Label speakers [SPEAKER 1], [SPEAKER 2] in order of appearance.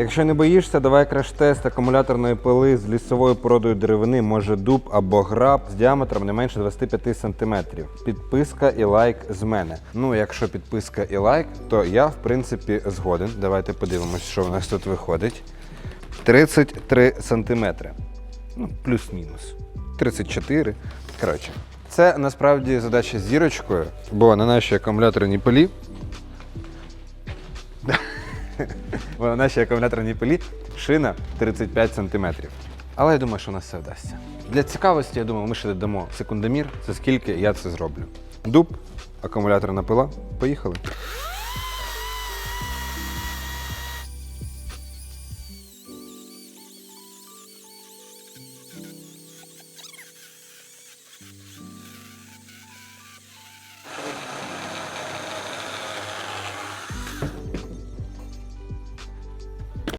[SPEAKER 1] Якщо не боїшся, давай краш-тест акумуляторної пили з лісовою породою деревини, може дуб або граб з діаметром не менше 25 см. Підписка і лайк з мене. Ну, якщо підписка і лайк, то я в принципі згоден. Давайте подивимось, що у нас тут виходить. 33 см. Ну, плюс-мінус. 34. Коротше, це насправді задача з зірочкою, бо на нашій акумуляторній пилі Бо наші акумуляторні пилі шина 35 см. Але я думаю, що у нас все вдасться. Для цікавості, я думаю, ми ще додамо секундомір, за скільки я це зроблю. Дуб, акумуляторна пила. Поїхали.